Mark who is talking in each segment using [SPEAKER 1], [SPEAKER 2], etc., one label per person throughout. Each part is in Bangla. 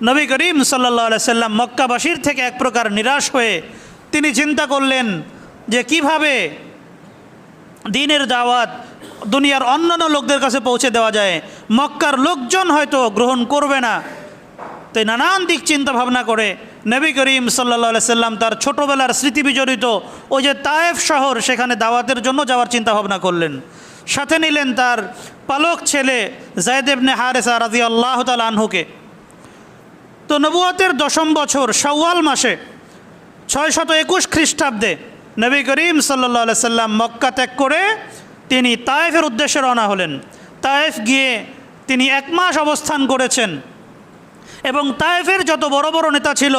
[SPEAKER 1] নবী করিম সাল্লা সাল্লাম মক্কাবাসীর থেকে এক প্রকার নিরাশ হয়ে তিনি চিন্তা করলেন যে কীভাবে দিনের দাওয়াত দুনিয়ার অন্যান্য লোকদের কাছে পৌঁছে দেওয়া যায়। মক্কার লোকজন হয়তো গ্রহণ করবে না। তাই নানান দিক চিন্তা ভাবনা করে নবী করিম সাল্লা সাল্লাম তার ছোটোবেলার স্মৃতি বিজড়িত ওই যে তায়েফ শহর, সেখানে দাওয়াতের জন্য যাওয়ার চিন্তা ভাবনা করলেন। সাথে নিলেন তার পালক ছেলে জায়দেবনে হারেসা রাজি আল্লাহ তাল আনহুকে। তো নবুয়তের দশম বছর শাওয়াল মাসে ছয় শত একুশ খ্রিস্টাব্দে নবী করিম সাল্লা সাল্লাম মক্কা ত্যাগ করে তিনি তায়েফের উদ্দেশ্যে রওনা হলেন। তায়েফ গিয়ে তিনি এক মাস অবস্থান করেছেন এবং তায়েফের যত বড় বড় নেতা ছিল,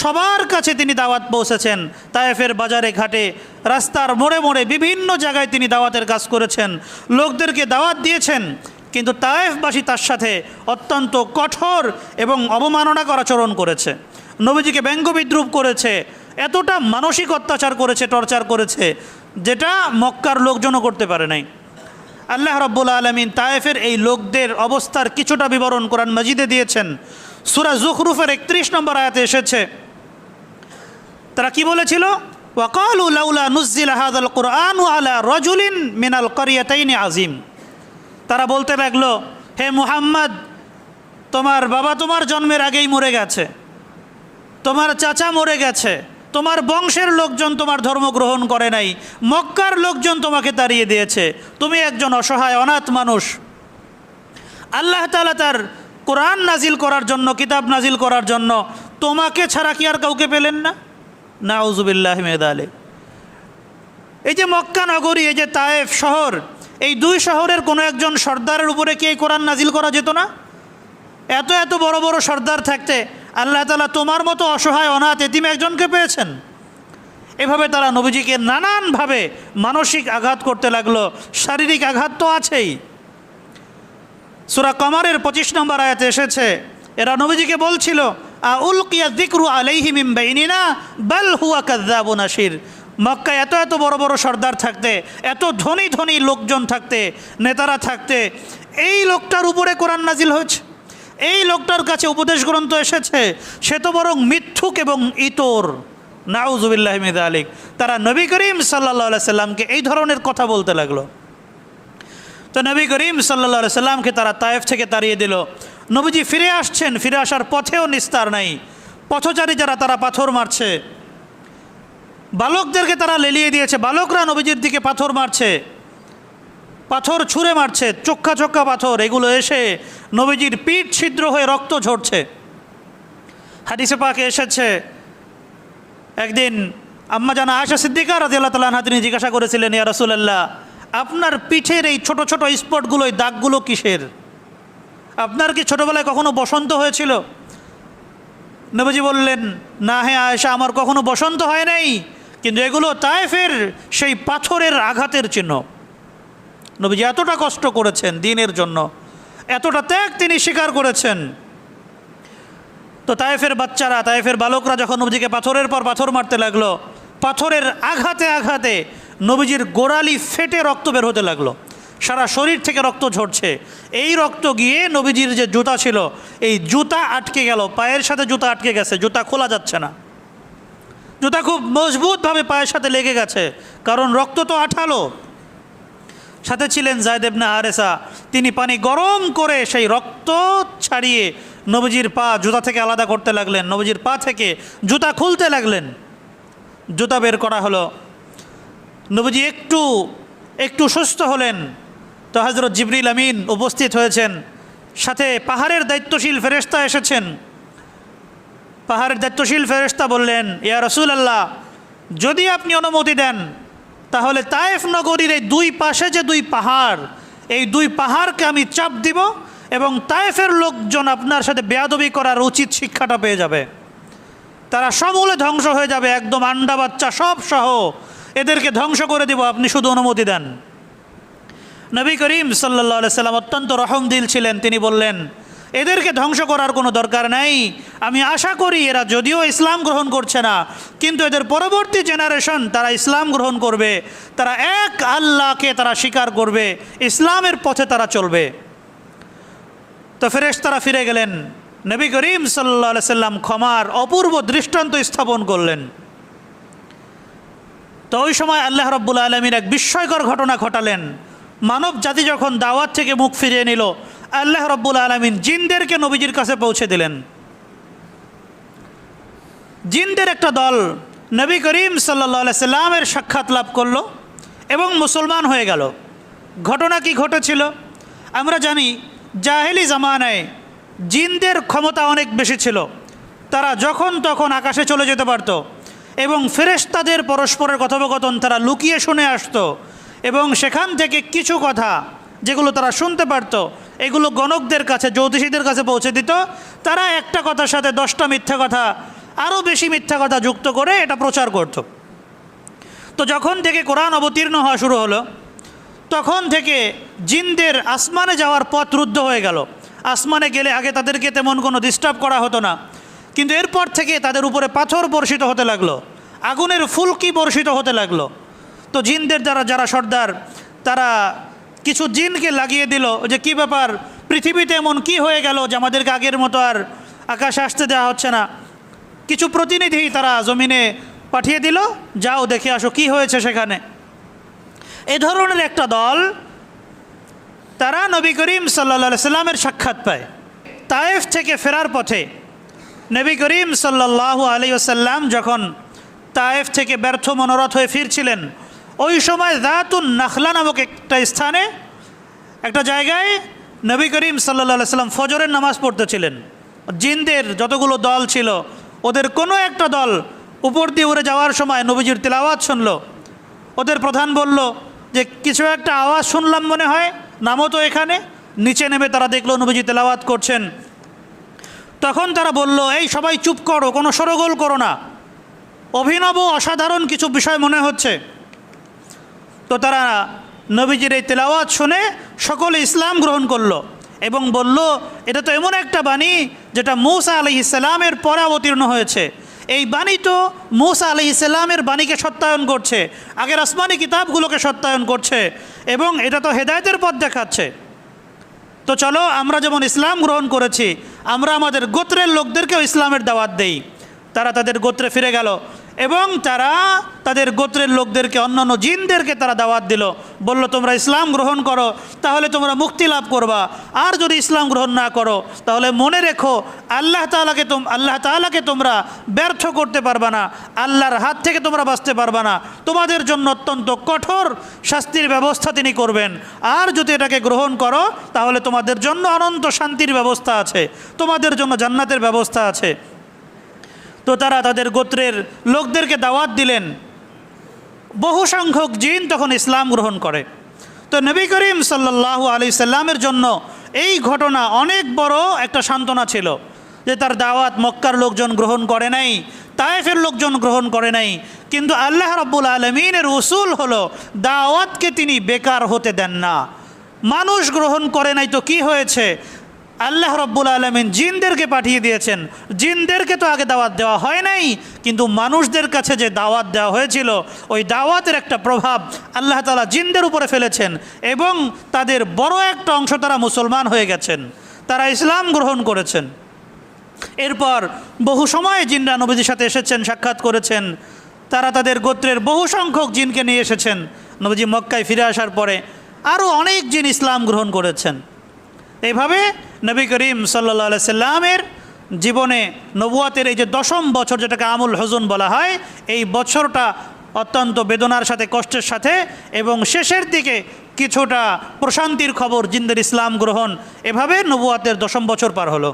[SPEAKER 1] সবার কাছে তিনি দাওয়াত পৌঁছেছেন। তায়েফের বাজারে ঘাটে, রাস্তার মোড়ে মোড়ে বিভিন্ন জায়গায় তিনি দাওয়াতের কাজ করেছেন। লোকদেরকে দাওয়াত দিয়েছেন। কিন্তু তায়েফবাসী তার সাথে অত্যন্ত কঠোর এবং অবমাননাকর আচরণ করেছে। নবীজিকে ব্যঙ্গ বিদ্রুপ করেছে, এতটা মানসিক অত্যাচার করেছে, টর্চার করেছে, যেটা মক্কার লোকজনও করতে পারে নাই। আল্লাহ রব্বুল আলমিন তায়েফের এই লোকদের অবস্থার কিছুটা বিবরণ কোরআন মজিদে দিয়েছেন। সুরা জুখরুফের একত্রিশ নম্বর আয়াতে এসেছে। তারা কি বলেছিল? ওয়াকালু লাউলা নুজ্জিল হাদাল কোরআন আলা রজুলিন মিনাল করিয়াতাইনি আজিম তারা বলতে লাগল, হে মুহাম্মদ, তোমার বাবা তোমার জন্মের আগেই মরে গেছে। তোমার চাচা মরে গেছে। তোমার বংশের লোকজন তোমার ধর্ম গ্রহণ করে নাই। মক্কার লোকজন তোমাকে তাড়িয়ে দিয়েছে। তুমি একজন অসহায়, অনাথ মানুষ। আল্লাহ তালা তার কোরআন নাজিল করার জন্য, কিতাব নাজিল করার জন্য তোমাকে ছাড়া কি আর কাউকে পেলেন না? না উজুবিল্লাহ মেদ আলী এই যে মক্কা নগরী, এই যে তায়েফ শহর এই দুই শহরের কোনো একজন সর্দারের উপরে কি এই কোরআন নাজিল করা যেত না? এত এত বড় বড় সর্দার থাকতে আল্লাহ তালা তোমার মতো অসহায়, অনাথ এতিম একজনকে পেয়েছেন। এভাবে তারা নবীজিকে নানানভাবে মানসিক আঘাত করতে লাগল, শারীরিক আঘাত তো আছেই। সুরা কমারের পঁচিশ নম্বর আয়াতে এসেছে, এরা নবীজিকে বলছিল আ উলকিয়া দিকরু আলাইহি মিম বাইনিনা, বাল হুয়া কাযযাবুন আশির মক্কায় এত এত বড় বড় সর্দার থাকতে, এত ধনী ধনী লোকজন থাকতে, নেতারা থাকতে, এই লোকটার উপরে কোরআন নাজিল হয়েছে। এই লোকটার কাছে উপদেশ গ্রন্থ এসেছে, সে তো বরং মিথ্যুক এবং ইতর। নাউজুবিল্লাহ মিদ আলিক তারা নবী করিম সাল্লা সাল্লামকে এই ধরনের কথা বলতে লাগল। তো নবী করিম সাল্লা সাল্লামকে তারা তায়েফ থেকে তাড়িয়ে দিল। নবীজি ফিরে আসছেন, ফিরে আসার পথেও নিস্তার নাই। পথচারী যারা, তারা পাথর মারছে। বালকদেরকে তারা লেলিয়ে দিয়েছে। বালকরা নবীজির দিকে পাথর মারছে, পাথর ছুঁড়ে মারছে, চোক্কা চোক্কা পাথর, এগুলো এসে নবীজির পিঠ ছিদ্র হয়ে রক্ত ঝরছে। হাদিসে পাকে এসেছে, একদিন আম্মা জানা আয়সা সিদ্দিকা রাজি আল্লাহ তালা তিনি জিজ্ঞাসা করেছিলেন, ইয়া রসুলাল্লাহ, আপনার পিঠের এই ছোট ছোট স্পটগুলো, এই দাগগুলো কিসের? আপনার কি ছোটোবেলায় কখনো বসন্ত হয়েছিল? নবীজি বললেন, না হ্যাঁ আয়েশা, আমার কখনো বসন্ত হয় নাই। কিন্তু এগুলো তায়েফের সেই পাথরের আঘাতের চিহ্ন। নবীজি এতটা কষ্ট করেছেন দিনের জন্য, এতটা ত্যাগ তিনি স্বীকার করেছেন। তো তায়েফের বাচ্চারা, তায়েফের বালকরা যখন নবীজিকে পাথরের পর পাথর মারতে লাগল, পাথরের আঘাতে আঘাতে নবীজির গোড়ালি ফেটে রক্ত বের হতে লাগল। সারা শরীর থেকে রক্ত ঝরছে। এই রক্ত গিয়ে নবীজির যে জুতা ছিল, এই জুতা আটকে গেল, পায়ের সাথে জুতা আটকে গেছে, জুতা খোলা যাচ্ছে না। জুতা খুব মজবুতভাবে পায়ের সাথে লেগে গেছে, কারণ রক্ত তো আঠালো। সাথে ছিলেন জায়দেবনা আরেসা তিনি পানি গরম করে সেই রক্ত ছাড়িয়ে নবীজির পা জুতা থেকে আলাদা করতে লাগলেন। নবীজির পা থেকে জুতা খুলতে লাগলেন। জুতা বের করা হলো। নবীজি একটু একটু সুস্থ হলেন। তো হজরত জিবরিল আমিন উপস্থিত হয়েছেন। সাথে পাহাড়ের দায়িত্বশীল ফেরেস্তা এসেছেন। পাহাড়ের দায়িত্বশীল ফেরেস্তা বললেন, ইয়া রসুল আল্লাহ যদি আপনি অনুমতি দেন, তাহলে তায়েফ নগরীর এই দুই পাশে যে দুই পাহাড়, এই দুই পাহাড়কে আমি চাপ দিব এবং তায়েফের লোকজন আপনার সাথে বেয়াদবি করার উচিত শিক্ষাটা পেয়ে যাবে। তারা সমূলে ধ্বংস হয়ে যাবে, একদম আন্ডা বাচ্চা সব সহ। এদেরকে ধ্বংস করে দিব, আপনি শুধু অনুমতি দেন। নবী করিম সাল্লা সাল্লাম অত্যন্ত রহম দিল ছিলেন। তিনি বললেন এদেরকে ধ্বংস করার কোনো দরকার নাই। আমি আশা করি এরা যদিও ইসলাম গ্রহণ করছে না, কিন্তু এদের পরবর্তী জেনারেশন তারা ইসলাম গ্রহণ করবে। তারা এক আল্লাহকে তারা স্বীকার করবে, ইসলামের পথে তারা চলবে। তো ফেরেশ তারা ফিরে গেলেন। নবী করিম সাল্লা সাল্লাম ক্ষমার অপূর্ব দৃষ্টান্ত স্থাপন করলেন। তো ওই সময় আল্লাহ রব্বুল আলমীর এক বিস্ময়কর ঘটনা ঘটালেন। মানব জাতি যখন দাওয়াত থেকে মুখ ফিরিয়ে নিল আল্লাহ রব্বুল আলমিন জিনদেরকে নবীজির কাছে পৌঁছে দিলেন। জিনদের একটা দল নবী করিম সাল্লা সাল্লামের সাক্ষাৎ লাভ করল এবং মুসলমান হয়ে গেল। ঘটনা কি ঘটেছিল? আমরা জানি, জাহেলি জামানায় জিনদের ক্ষমতা অনেক বেশি ছিল। তারা যখন তখন আকাশে চলে যেতে পারত এবং ফেরেশতাদের পরস্পরের কথোপকথন তারা লুকিয়ে শুনে আসতো এবং সেখান থেকে কিছু কথা যেগুলো তারা শুনতে পারত এগুলো গণকদের কাছে, জ্যোতিষীদের কাছে পৌঁছে দিত। তারা একটা কথার সাথে দশটা মিথ্যা কথা, আরও বেশি মিথ্যা কথা যুক্ত করে এটা প্রচার করত। তো যখন থেকে কোরআন অবতীর্ণ হওয়া শুরু হলো, তখন থেকে জিনদের আসমানে যাওয়ার পথ রুদ্ধ হয়ে গেল। আসমানে গেলে আগে তাদেরকে তেমন কোনো ডিস্টার্ব করা হতো না। কিন্তু এরপর থেকে তাদের উপরে পাথর বর্ষিত হতে লাগল। আগুনের ফুলকি বর্ষিত হতে লাগল। তো জিনদের যারা যারা সর্দার, তারা কিছু জিনকে লাগিয়ে দিল যে কি ব্যাপার? পৃথিবীতে এমন কি হয়ে গেল যে আমাদেরকে আগের মতো আর আকাশে আসতে দেওয়া হচ্ছে না? কিছু প্রতিনিধি তারা জমিনে পাঠিয়ে দিল, যাও দেখে আসো কি হয়েছে সেখানে। এ ধরনের একটা দল তারা নবী করিম সাল্লা সাল্লামের সাক্ষাৎ পায়। তায়েফ থেকে ফেরার পথে নবী করিম সাল্লাল্লাহু আলী আসাল্লাম যখন তায়েফ থেকে ব্যর্থ, মনোরথ হয়ে ফিরছিলেন ওই সময় দাতুন নাখলা নামক একটা স্থানে, একটা জায়গায় নবী করিম সাল্লা সাল্লাম ফজরের নামাজ পড়তেছিলেন জিনদের যতগুলো দল ছিল, ওদের কোনো একটা দল উপর দিয়ে উড়ে যাওয়ার সময় নবীজির তেলাওয়াত শুনল। ওদের প্রধান বলল যে, কিছু একটা আওয়াজ শুনলাম মনে হয় নামও তো এখানে। নিচে নেমে তারা দেখল নবীজি তেলাওয়াত করছেন। তখন তারা বলল, এই সবাই চুপ করো, কোনো সরগোল করো না। অভিনব অসাধারণ কিছু বিষয় মনে হচ্ছে। তো তারা নবীজির এই তেলাওয়াত শুনে সকলে ইসলাম গ্রহণ করল এবং বলল, এটা তো এমন একটা বাণী যেটা মৌসা আলি ইসলামের পরে অবতীর্ণ হয়েছে। এই বাণী তো মৌসা আলি ইসলামের বাণীকে সত্যায়ন করছে, আগের আসমানি কিতাবগুলোকে সত্যায়ন করছে এবং এটা তো হেদায়তের পথ দেখাচ্ছে। তো চলো, আমরা যেমন ইসলাম গ্রহণ করেছি, আমরা আমাদের গোত্রের লোকদেরকেও ইসলামের দাওয়াত দেই। তারা তাদের গোত্রে ফিরে গেল। এবং তারা তাদের গোত্রের লোকদেরকে, অন্যান্য জিনদেরকে তারা দাওয়াত দিল। বলল, তোমরা ইসলাম গ্রহণ করো, তাহলে তোমরা মুক্তি লাভ করবা। আর যদি ইসলাম গ্রহণ না করো, তাহলে মনে রেখো, আল্লাহ তালাকে তোম, আল্লাহ তালাকে তোমরা ব্যর্থ করতে পারবা না। আল্লাহর হাত থেকে তোমরা বাঁচতে পারবা না। তোমাদের জন্য অত্যন্ত কঠোর শাস্তির ব্যবস্থা তিনি করবেন। আর যদি এটাকে গ্রহণ করো, তাহলে তোমাদের জন্য অনন্ত শান্তির ব্যবস্থা আছে। তোমাদের জন্য জান্নাতের ব্যবস্থা আছে। তো তারা তাদের গোত্রের লোকদেরকে দাওয়াত দিলেন। বহু সংখ্যক জিন তখন ইসলাম গ্রহণ করে। তো নবী করিম সাল্লাহ আলি সাল্লামের জন্য এই ঘটনা অনেক বড় একটা সান্ত্বনা ছিল যে তার দাওয়াত মক্কার লোকজন গ্রহণ করে নাই, তায়েফের লোকজন গ্রহণ করে নাই। কিন্তু আল্লাহ রব্বুল আলমিনের উসুল হলো, দাওয়াতকে তিনি বেকার হতে দেন না। মানুষ গ্রহণ করে নাই তো কি হয়েছে? আল্লাহ রব্বুল আলমিন জিনদেরকে পাঠিয়ে দিয়েছেন। জিনদেরকে তো আগে দাওয়াত দেওয়া হয় নাই, কিন্তু মানুষদের কাছে যে দাওয়াত দেওয়া হয়েছিল, ওই দাওয়াতের একটা প্রভাব আল্লাহ তালা জিনদের উপরে ফেলেছেন এবং তাদের বড় একটা অংশ তারা মুসলমান হয়ে গেছেন, তারা ইসলাম গ্রহণ করেছেন। এরপর বহু সময় জিনরা নবীজির সাথে এসেছেন, সাক্ষাৎ করেছেন। তারা তাদের গোত্রের বহু সংখ্যক জিনকে নিয়ে এসেছেন। নবীজি মক্কায় ফিরে আসার পরে আরও অনেক জিন ইসলাম গ্রহণ করেছেন। এইভাবে নবী করিম সাল্লা সাল্লামের জীবনে নবুয়াতের এই যে দশম বছর যেটাকে আমুল হজুন বলা হয়, এই বছরটা অত্যন্ত বেদনার সাথে, কষ্টের সাথে এবং শেষের দিকে কিছুটা প্রশান্তির খবর জিন্দের ইসলাম গ্রহণ এভাবে নবুয়াতের দশম বছর পার হলো।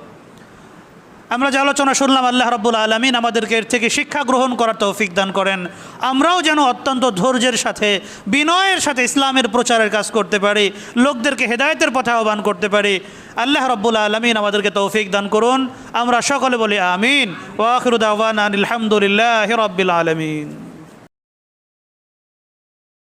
[SPEAKER 1] আমরা যে আলোচনা শুনলাম, আল্লাহ রব্বুল আলমিন আমাদেরকে এর থেকে শিক্ষা গ্রহণ করার তৌফিক দান করেন। আমরাও যেন অত্যন্ত ধৈর্যের সাথে, বিনয়ের সাথে ইসলামের প্রচারের কাজ করতে পারি, লোকদেরকে হেদায়তের পথে আহ্বান করতে পারি। আল্লাহ রব্বুল আলমিন আমাদেরকে তৌফিক দান করুন। আমরা সকলে বলি আমিন। ওয়াখরুদ আহ্বান আলহামদুলিল্লাহ রব্বিল আলমিন।